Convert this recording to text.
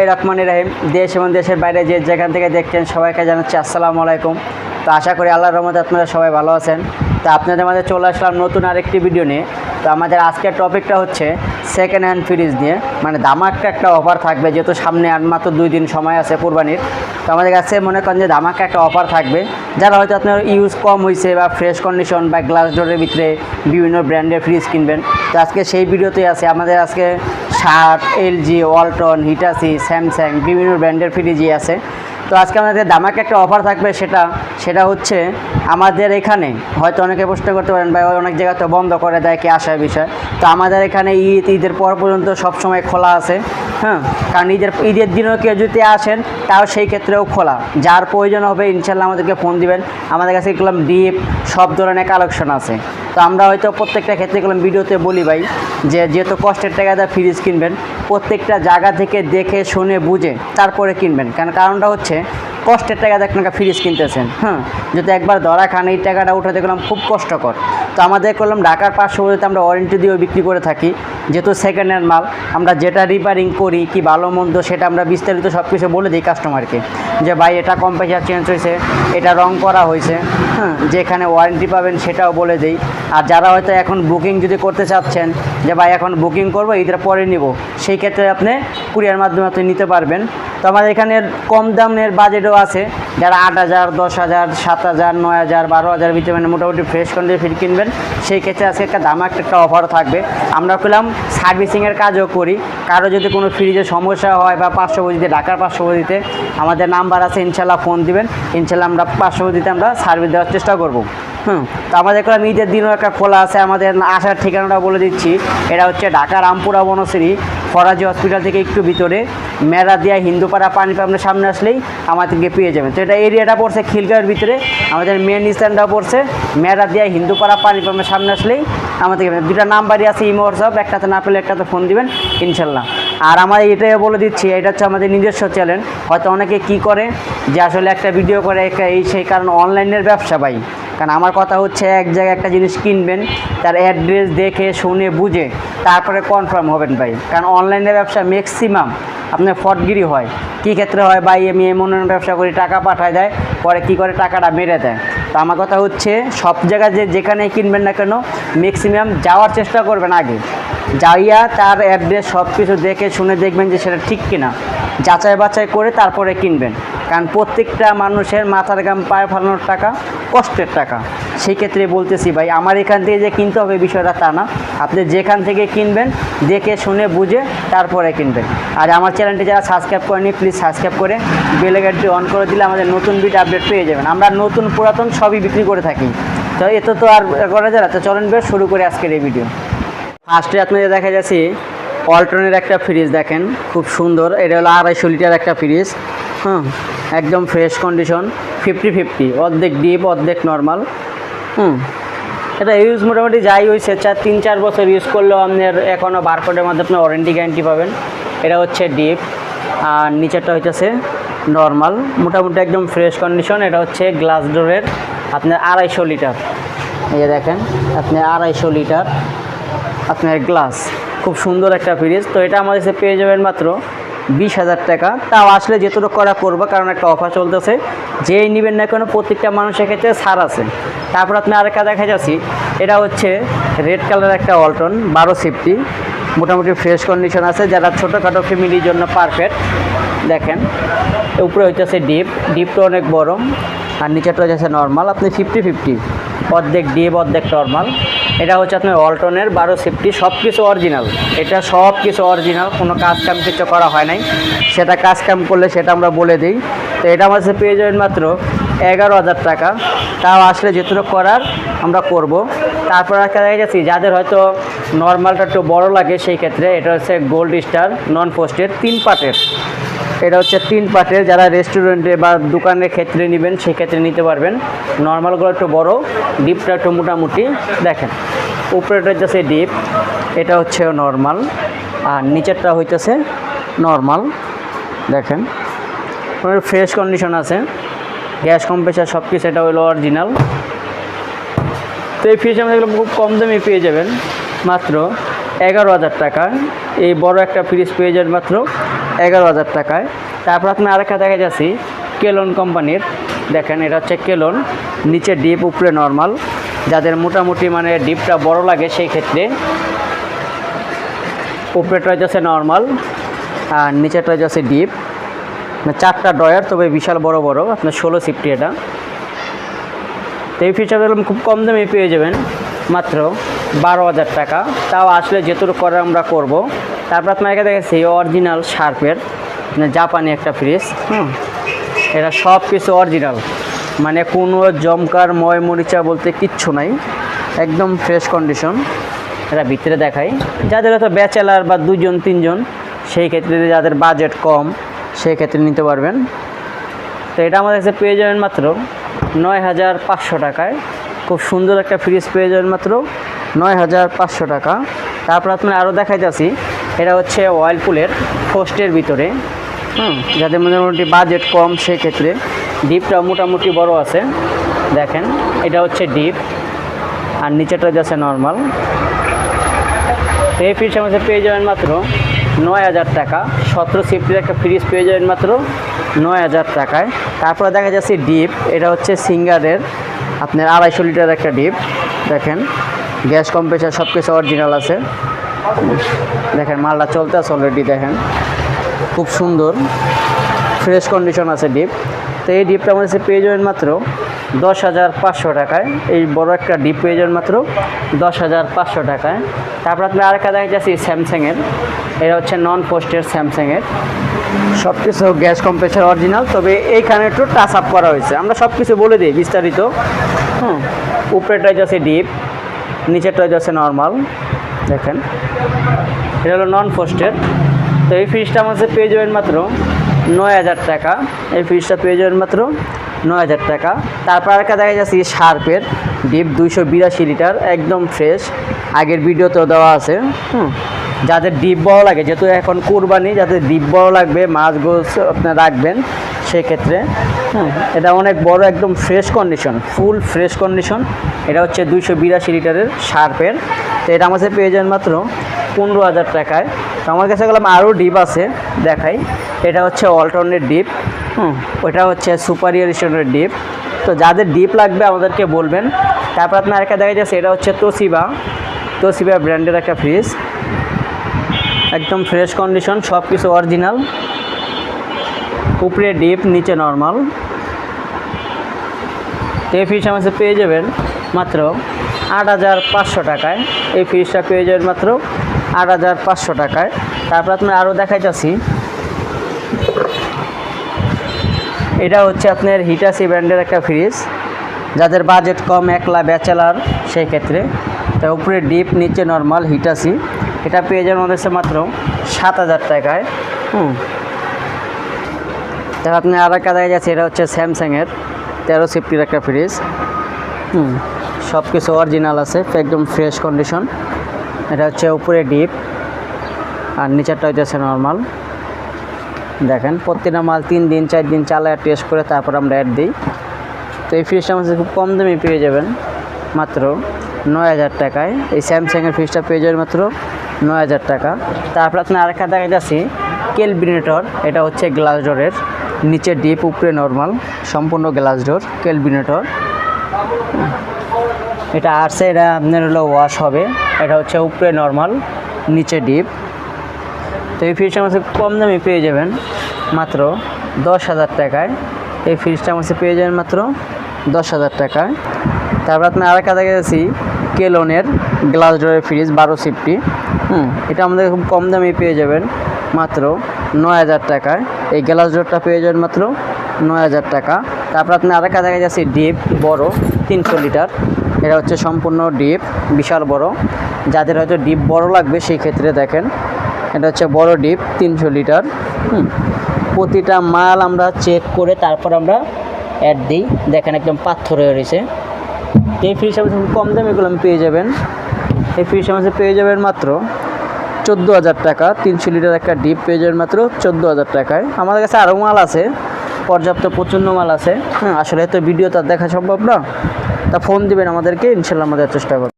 এই রহমান রাহিম। দেশ এবং দেশের বাইরে যে যেখান থেকে দেখছেন সবাইকে জানাচ্ছি আসসালামু আলাইকুম। তো আশা করি আল্লাহর রহমতে আপনারা সবাই ভালো আছেন। তো আপনাদের মাঝে চলে আসলাম নতুন আরেকটি ভিডিও নিয়ে। তো আমাদের আজকের টপিকটা হচ্ছে সেকেন্ড হ্যান্ড ফ্রিজ নিয়ে। মানে ধামাকা একটা অফার থাকবে, যেহেতু সামনে আর মাত্র দুই দিন সময় আছে কোরবানির। তো আমাদের কাছে মনে করেন যে ধামাকা একটা অফার থাকবে, যারা হয়তো আপনার ইউজ কম হয়েছে বা ফ্রেশ কন্ডিশন বা গ্লাস ডোরের ভিতরে বিভিন্ন ব্র্যান্ডের ফ্রিজ কিনবেন। তো আজকে সেই ভিডিওতেই আছে। আমাদের আজকে Sharp LG Walton Hitachi Samsung বিভিন্ন ব্র্যান্ডের ফ্রিজই আছে। তো আজকে আমাদের দামাকে একটা অফার থাকবে সেটা সেটা হচ্ছে আমাদের এখানে, হয়তো অনেকে প্রশ্ন করতে পারেন বা অনেক জায়গা তো বন্ধ করে দেয়, কি আসার বিষয়? তো আমাদের এখানে ঈদ, ঈদের পর পর্যন্ত সবসময় খোলা আছে। হ্যাঁ কারণ ঈদের ঈদের দিনও কেউ যদি আসেন, তাও সেই ক্ষেত্রেও খোলা। যার প্রয়োজন হবে, ইনশাল্লাহ আমাদেরকে ফোন দিবেন। আমাদের কাছে এগুলো ডিপ সব ধরনের কালেকশন আছে। তো আমরা হয়তো প্রত্যেকটা ক্ষেত্রে গেলাম ভিডিওতে বলি ভাই, যে যেহেতু কষ্টের টাকাতে ফ্রিজ কিনবেন, প্রত্যেকটা জায়গা থেকে দেখে, শুনে, বুঝে, তারপরে কিনবেন। কারণ কারণটা হচ্ছে কষ্টের টাকাতে আপনাকে ফ্রিজ কিনতেছেন হ্যাঁ? যদি একবার ধরা খান, এই টাকাটা উঠাতে গেলাম খুব কষ্টকর। তো আমাদের করলাম ঢাকার পার্শ্ববর্তীতে আমরা ওয়ারেন্টি দিয়েও বিক্রি করে থাকি, যেহেতু সেকেন্ড হ্যান্ড মাল, আমরা যেটা রিপেয়ারিং করি, কি ভালো মন্দ সেটা আমরা বিস্তারিত সব কিছু বলে দিই কাস্টমারকে যে ভাই, এটা কম্প্রেসার চেঞ্জ হয়েছে, এটা রং করা হয়েছে হ্যাঁ? যেখানে ওয়ারেন্টি পাবেন সেটাও বলে দিই। আর যারা হয়তো এখন বুকিং যদি করতে চাচ্ছেন, যে ভাই, এখন বুকিং করব, ঈদের পরে নিব সেই ক্ষেত্রে আপনি কুরিয়ার মাধ্যমে আপনি নিতে পারবেন। তো আমাদের এখানে কম দামের বাজেটও আছে। যারা আট হাজার, দশ হাজার, সাত হাজার, নয় হাজার, বারো হাজার ভিতরে মানে মোটামুটি ফ্রেশ কন্ডিশন ফ্রি কিনবেন, সেই ক্ষেত্রে আজকে একটা দামা একটা একটা অফারও থাকবে। আমরা পেলাম সার্ভিসিংয়ের কাজও করি। কারও যদি কোনো ফ্রিজে সমস্যা হয় বা পাঁচশো পার্শ্ববর্তীতে, ঢাকার পাঁচশো পার্শ্ববর্তীতে, আমাদের নাম্বার আছে, ইনশাল্লাহ ফোন দিবেন। ইনশাল্লাহ আমরা পার্শ্ববর্তীতে আমরা সার্ভিস দেওয়ার চেষ্টা করব। হুম, তো আমাদের করলাম ঈদের দিনও একটা খোলা আছে। আমাদের আসার ঠিকানাটা বলে দিচ্ছি। এটা হচ্ছে ঢাকা রামপুরা বনশ্রী ফরাজি হসপিটাল থেকে একটু ভিতরে। মেরাদিয়া হিন্দুপাড়া পানি পাম্পের সামনে আসলেই আমাদেরকে পেয়ে যাবেন। তো এটা এরিয়াটা পড়ছে খিলগাঁওয়ের ভিতরে, আমাদের মেন স্ট্যান্ডটা পড়ছে। মেরাদিয়া হিন্দুপাড়া পানি পাম্পের সামনে আসলেই আমাদেরকে দুটা নাম্বারই আছে ইমো হোয়াটসঅ্যাপ একটাতে না পেলে একটাতে ফোন দিবেন, ইনশাল্লাহ। আর আমার এটাই বলে দিচ্ছি, এটা হচ্ছে আমাদের নিজস্ব চ্যানেল হয়তো অনেকে কি করে, যে আসলে একটা ভিডিও করে এই সেই কারণ অনলাইনের ব্যবসা ভাই। কারণ আমার কথা হচ্ছে এক জায়গায় একটা জিনিস কিনবেন, তার অ্যাড্রেস দেখে, শুনে, বুঝে, তারপরে কনফার্ম হবেন ভাই। কারণ অনলাইনের ব্যবসা ম্যাক্সিমাম আপনার ফটগিরি হয়। কী ক্ষেত্রে হয় ভাই, আমি এমন এমন ব্যবসা করি, টাকা পাঠায় দেয়, পরে কি করে টাকাটা মেরে দেয়। তো আমার কথা হচ্ছে, সব জায়গায় যে যেখানে কিনবেন না কেন ম্যাক্সিমাম যাওয়ার চেষ্টা করবেন আগে। যাইয়া তার অ্যাড্রেস সব কিছু দেখে, শুনে দেখবেন যে সেটা ঠিক কিনা। যাচাই বাছাই করে তারপরে কিনবেন। কারণ প্রত্যেকটা মানুষের মাথার গাম পায়ে ফালানোর টাকা কষ্টের টাকা। সেই ক্ষেত্রে বলতেছি ভাই, আমার এখান থেকে যে কিনতে হবে বিষয়টা তা না। আপনি যেখান থেকে কিনবেন, দেখে শুনে বুঝে তারপরে কিনবেন। আর আমার চ্যানেলটি যারা সাবস্ক্রাইব করেনি প্লিজ সাবস্ক্রাইব করে বেলেগারটি অন করে দিলে আমাদের নতুন ভিডিও আপডেট পেয়ে যাবেন। আমরা নতুন পুরাতন সবই বিক্রি করে থাকি। তো এত তো আর করা যায় না। তো চলেন বেশ শুরু করে আজকের এই ভিডিও ফার্স্টে আপনাদের দেখা যাচ্ছে অল্টনের একটা ফ্রিজ দেখেন, খুব সুন্দর। এটা হলো আড়াইশো লিটার একটা ফ্রিজ হুম একদম ফ্রেশ কন্ডিশন ফিফটি ফিফটি অর্ধেক ডিপ অর্ধেক নর্মাল হুম। এটা ইউজ মোটামুটি যাই হয়েছে চার, তিন, চার বছর ইউজ করলেও আপনার এখনও বারকোডের মধ্যে আপনার ওয়ারেন্টি গ্যারান্টি পাবেন। এটা হচ্ছে ডিপ আর নিচেরটা হইতেছে নর্মাল মোটামুটি একদম ফ্রেশ কন্ডিশন এটা হচ্ছে গ্লাস ডোরের আপনার আড়াইশো লিটার। এই দেখেন আপনি আড়াইশো লিটার আপনার গ্লাস খুব সুন্দর একটা ফ্রিজ তো এটা আমাদের কাছে পেয়ে যাবেন মাত্র বিশ হাজার টাকা। তাও আসলে যেটুকু করা করব, কারণ একটা অফার চলতেছে। যেই নেবেন না কেন, প্রত্যেকটা মানুষের ক্ষেত্রে ছাড় আছে। তারপর আপনি আরেকটা দেখা যাচ্ছি, এটা হচ্ছে রেড কালার একটা অল্টন বারো সিফটি মোটামুটি ফ্রেশ কন্ডিশন আছে, যারা ছোটোখাটো ফ্যামিলির জন্য পারফেক্ট দেখেন, উপরে হইতেছে ডিপ ডিপটা অনেক বড়, আর নিচেরটা হচ্ছে নর্মাল আপনি ফিফটি ফিফটি অর্ধেক ডিপ অর্ধেক নর্মাল। এটা হচ্ছে আপনার অল্টনের বারো সেফটি সব কিছু অরিজিনাল। এটা সব কিছু অরিজিনাল, কোনো কাজ কাম কিছু করা হয় নাই। সেটা কাজ কাম করলে সেটা আমরা বলে দিই। তো এটা কাছে পেয়ে যাবেন মাত্র এগারো হাজার টাকা। তাও আসলে যেটুকু করার আমরা করব। তারপর একটা দেখা যাচ্ছি, যাদের হয়তো নর্মালটা একটু বড় লাগে সেই ক্ষেত্রে, এটা হচ্ছে গোল্ড স্টার নন পোস্টের তিন পার্টের এটা হচ্ছে তিন পার্টের যারা রেস্টুরেন্টে বা দোকানের ক্ষেত্রে নেবেন, সেই ক্ষেত্রে নিতে পারবেন। নর্মালগুলো একটু বড় ডিপটা একটু মোটামুটি। দেখেন উপরেটা হচ্ছে ডিপ এটা হচ্ছে নর্মাল আর নিচেরটা হইতেছে নর্মাল দেখেন ফ্রেশ কন্ডিশন আছে। গ্যাস কম্প্রেসার সব কিছু এটা হলো অরিজিনাল তো এই ফ্রিজ আমাদের খুব কম দামে পেয়ে যাবেন, মাত্র এগারো হাজার টাকা। এই বড় একটা ফ্রিজ পেয়ে যাবেন মাত্র এগারো হাজার টাকায়। তারপর আপনি আরেকটা দেখা যাচ্ছি কেলন কোম্পানির দেখেন, এটা হচ্ছে কেলন নিচে ডিপ উপরে নর্মাল যাদের মোটামুটি মানে ডিপটা বড় লাগে সেই ক্ষেত্রে উপরেটা যাচ্ছে নর্মাল আর নিচেটা যাচ্ছে ডিপ মানে চারটা ডয়ার তবে বিশাল বড় বড়, আপনার ষোলো সিফটি এটা। তো এই ফিচারগুলো খুব কম দামে পেয়ে যাবেন, মাত্র বারো হাজার টাকা। তাও আসলে যেটুকু করে আমরা করব। তারপর আপনাকে দেখেছি অরিজিনাল শার্পের মানে জাপানি একটা ফ্রিজ হুম। এটা সব কিছু অরিজিনাল মানে কোনো জমকার ময় মরিচা বলতে কিচ্ছু নাই। একদম ফ্রেশ কন্ডিশন এটা ভিতরে দেখাই। যাদের হয়তো ব্যাচেলার বা দুজন তিনজন সেই ক্ষেত্রে যাদের বাজেট কম সেই ক্ষেত্রে নিতে পারবেন। তো এটা আমাদের কাছে পেয়ে যাবেন মাত্র নয় হাজার পাঁচশো টাকায়। খুব সুন্দর একটা ফ্রিজ পেয়ে যাবেন মাত্র। নয় হাজার পাঁচশো টাকা। তারপর আপনার আরও দেখাইতেছি এটা হচ্ছে ওয়াইলপুলের ফোস্টের ভিতরে। হুম, যাদের মোটামুটি বাজেট কম, সেক্ষেত্রে ডিপটা মোটামুটি বড় আছে। দেখেন, এটা হচ্ছে ডিপ, আর নিচেটা যাচ্ছে নর্মাল এই ফ্রিজ আমাদের পেয়ে যাবেন মাত্র নয় হাজার টাকা। সতেরো সিফটির একটা ফ্রিজ পেয়ে যাবেন মাত্র নয় হাজার টাকায়। তারপরে দেখা যাচ্ছে ডিপ, এটা হচ্ছে সিঙ্গারের আপনার আড়াইশো লিটার একটা ডিপ। দেখেন গ্যাস কম্প্রেসার সব কিছু অরিজিনাল আছে। দেখেন, মালটা চলতে আছে অলরেডি দেখেন। খুব সুন্দর। ফ্রেশ কন্ডিশন আছে ডিপ তো এই ডিপটা আমাদের পেয়ে যাবেন মাত্র দশ হাজার পাঁচশো টাকায়। এই বড় একটা ডিপ পেয়ে যাবেন মাত্র দশ হাজার পাঁচশো টাকায়। তারপর আপনি আরেকটা দেখা যাচ্ছি স্যামসাংয়ের এটা হচ্ছে নন পোস্টের স্যামসাংয়ের সব কিছু গ্যাস কম্প্রেসার অরিজিনাল তবে এইখানে একটু টাচ আপ করা হয়েছে। আমরা সব কিছু বলে দিই বিস্তারিত। হুম। উপরেটাই যাচ্ছে ডিপ নিচেরটাই যাচ্ছে নর্মাল দেখেন। এটা হলো নন পোস্টের তো এই ফ্রিজটা আমাদের পেয়ে যাবেন মাত্র নয় হাজার টাকা। এই ফ্রিজটা পেয়ে যাবেন মাত্র নয় হাজার টাকা। তারপর আরেকটা দেখা যাচ্ছে শার্পের ডিপ দুইশো বিরাশি লিটার, একদম ফ্রেশ আগের ভিডিওতেও দেওয়া আছে, হুম। যাদের ডিপ বড় লাগে, যেহেতু এখন কুরবানি, যাদের ডিপ বড় লাগবে, মাছ গোছ আপনার রাখবেন। সেক্ষেত্রে হুম এটা অনেক বড় একদম fresh condition full fresh condition এটা হচ্ছে দুইশো বিরাশি লিটারের শার্পের। তো এটা আমাদের পেয়ে যাবেন মাত্র পনেরো হাজার টাকায়। তো আমার কাছে গেলাম আরও ডিপ আছে, দেখাই। এটা হচ্ছে অল্টরনেট ডিপ হুম, ওটা হচ্ছে সুপার ইয়ারিশনের ডিপ তো যাদের ডিপ লাগবে আমাদেরকে বলবেন। তারপর আপনার একটা দেখা যাচ্ছে, এটা হচ্ছে তোসিবা তোসিবা ব্র্যান্ডের একটা ফ্রিজ একদম ফ্রেশ কন্ডিশন সব কিছু অরিজিনাল উপরে ডিপ, নিচে নর্মাল। এই ফ্রিজ আমাদের পেয়ে যাবেন মাত্র আট হাজার পাঁচশো টাকায়। এই ফ্রিজটা পেয়ে যাবেন মাত্র আট হাজার পাঁচশো টাকায়। তারপর আপনার আরও দেখাইতেছি। এটা হচ্ছে আপনার হিটাসি ব্র্যান্ডের একটা ফ্রিজ। যাদের বাজেট কম, একলা ব্যাচেলার, সেই ক্ষেত্রে। তা উপরে ডিপ, নিচে নর্মাল হিটাসি এটা পেয়ে যাবেন আমাদের মাত্র সাত হাজার টাকায়। হুম। তারপর আপনি আর একটা দেখা যাচ্ছে, এটা হচ্ছে স্যামসাংয়ের তেরো সিফটির একটা ফ্রিজ। হুম সব কিছু অরিজিনাল আছে, একদম ফ্রেশ কন্ডিশন এটা হচ্ছে উপরে ডিপ আর নিচেরটা হচ্ছে নর্মাল দেখেন প্রত্যেকটা মাল তিন দিন, চার দিন চালায় টেস্ট করে তারপর আমরা অ্যাড দিই। তো এই ফ্রিজটা আমাদের খুব কম দামে পেয়ে যাবেন, মাত্র নয় হাজার টাকায়। এই স্যামসাংয়ের ফ্রিজটা পেয়ে যাবেন মাত্র নয় হাজার টাকা। তারপর আপনি আরেকটা দেখা যাচ্ছি কেলবিনেটর এটা হচ্ছে গ্লাস ডোরের নিচে ডিপ, উপরে নর্মাল, সম্পূর্ণ গ্লাস ডোর কেলবিনেটর এটা আসছে, এটা আপনার হলো ওয়াশ হবে। এটা হচ্ছে উপরে নর্মাল, নিচে ডিপ। তো এই ফ্রিজটা আমাদের কম দামে পেয়ে যাবেন, মাত্র দশ হাজার টাকায়। এই ফ্রিজটা আমাদের পেয়ে যাবেন মাত্র দশ হাজার টাকায়। তারপর আপনি আরেকটা দেখা গেছি কেলনের গ্লাস ডোরের ফ্রিজ বারো সিফটি। হুম, এটা আমাদের খুব কম দামে পেয়ে যাবেন, মাত্র নয় হাজার টাকায়। এই গ্লাস ডোরটা পেয়ে যাবেন মাত্র নয় হাজার টাকা। তারপর আপনি আরেকটা দেখা যাচ্ছে ডিপ বড়, তিনশো লিটার। এটা হচ্ছে সম্পূর্ণ ডিপ বিশাল বড়। যাদের হয়তো ডিপ বড় লাগবে সেই ক্ষেত্রে দেখেন, এটা হচ্ছে বড় ডিপ তিনশো লিটার। হুম, প্রতিটা মাল আমরা চেক করে তারপর আমরা অ্যাড দিই। দেখেন একদম পাথর হয়ে রয়েছে। এই ফ্রিজ আমাদের কম দামে এগুলো আমি পেয়ে যাবেন। এই ফ্রিজ আমাদের পেয়ে যাবেন মাত্র চোদ্দ হাজার টাকা, তিনশো লিটার একটা ডিপ পেয়ে যাবেন মাত্র চোদ্দ হাজার টাকায়। আমাদের কাছে আরও মাল আছে, পর্যাপ্ত প্রচণ্ড মাল আছে। হ্যাঁ আসলে তো ভিডিও তার দেখা সম্ভব না। তা ফোন দিবেন আমাদেরকে, ইনশাল্লাহ আমাদের চেষ্টা করব।